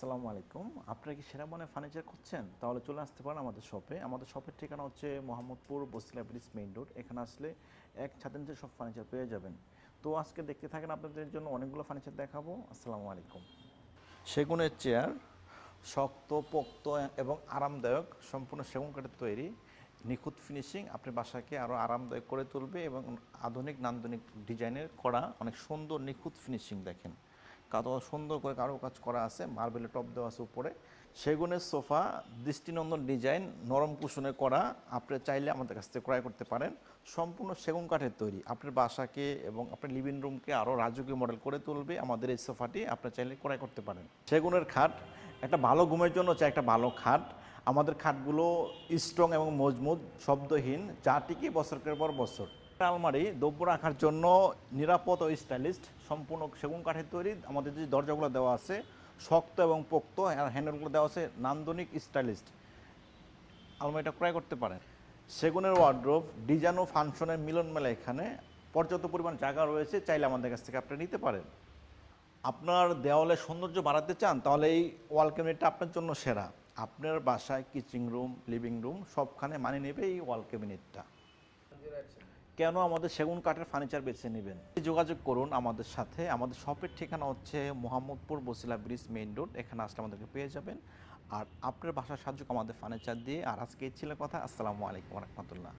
আসসালামু আলাইকুম। আপনারা কি সেরা মনে ফার্নিচার করছেন তাহলে চলে আসতে পারেন আমাদের শপে আমাদের শপের ঠিকানা হচ্ছে Mohammadpur Basila bridge main road এখানে আসলে এক ছাদের নিচে সব ফার্নিচার পেয়ে যাবেন। তো আজকে দেখতে থাকেন আপনাদের জন্য অনেকগুলো ফার্নিচার দেখাবো। আসসালামু আলাইকুম। সেগুনের চেয়ার শক্ত, পোক্ত এবং আরামদায়ক, সম্পূর্ণ সেগুন কাঠের তৈরি। নিখুঁত ফিনিশিং আপনার বাসাকে আরও আরামদায়ক করে তুলবে এবং আধুনিক নান্দনিক ডিজাইনের করা অনেক সুন্দর নিখুঁত ফিনিশিং দেখেন। কত সুন্দর করে কারও কাজ করা আছে, মার্বেলের টপ দেওয়া আছে উপরে। সেগুনের সোফা, দৃষ্টিনন্দন ডিজাইন, নরম কুশনে করা, আপনি চাইলে আমাদের কাছ থেকে ক্রয় করতে পারেন। সম্পূর্ণ সেগুন কাঠের তৈরি। আপনার বাসাকে এবং আপনার লিভিং রুমকে আরও রাজকীয় মডেল করে তুলবে আমাদের এই সোফাটি, আপনি চাইলে ক্রয় করতে পারেন। সেগুনের খাট, একটা ভালো ঘুমের জন্য চাই একটা ভালো খাট। আমাদের খাটগুলো স্ট্রং এবং মজবুত, শব্দহীন যা টিকে বছরের পর বছর। আলমারি দ্রব্য রাখার জন্য নিরাপদ ও স্টাইলিস্ট সম্পূর্ণ সেগুন কাঠের তৈরি। আমাদের যে দরজাগুলো দেওয়া আছে, শক্ত এবং পোক্ত হ্যান্ডেলগুলো দেওয়া আছে নান্দনিক স্টাইলিস্ট আলমারিটা ক্রয় করতে পারেন। সেগুনের ওয়ার্ড্রোভ ডিজাইন ও ফাংশনের মিলন মেলা এখানে। পর্যাপ্ত পরিমাণ জায়গা রয়েছে, চাইলে আমাদের কাছ থেকে আপনি নিতে পারেন। আপনার দেওয়ালে সৌন্দর্য বাড়াতে চান, তাহলে এই ওয়াল ক্যাবিনেটটা আপনার জন্য সেরা। আপনার বাসায়, কিচেন রুম, লিভিং রুম, সবখানে মানে নেবে এই ওয়াল ক্যাবিনেটটা। কেন আমাদের সেগুন কাঠের ফার্নিচার বেছে নেবেন? যোগাযোগ করুন আমাদের সাথে। আমাদের শপের ঠিকানা হচ্ছে Mohammadpur Basila bridge main road এখানে আসলে আমাদেরকে পেয়ে যাবেন। আর আপনার বাসার সাহায্য আমাদের ফার্নিচার দিয়ে। আর আজকে ছিল কথা। আসসালামু আলাইকুম রহমতুল্লাহ।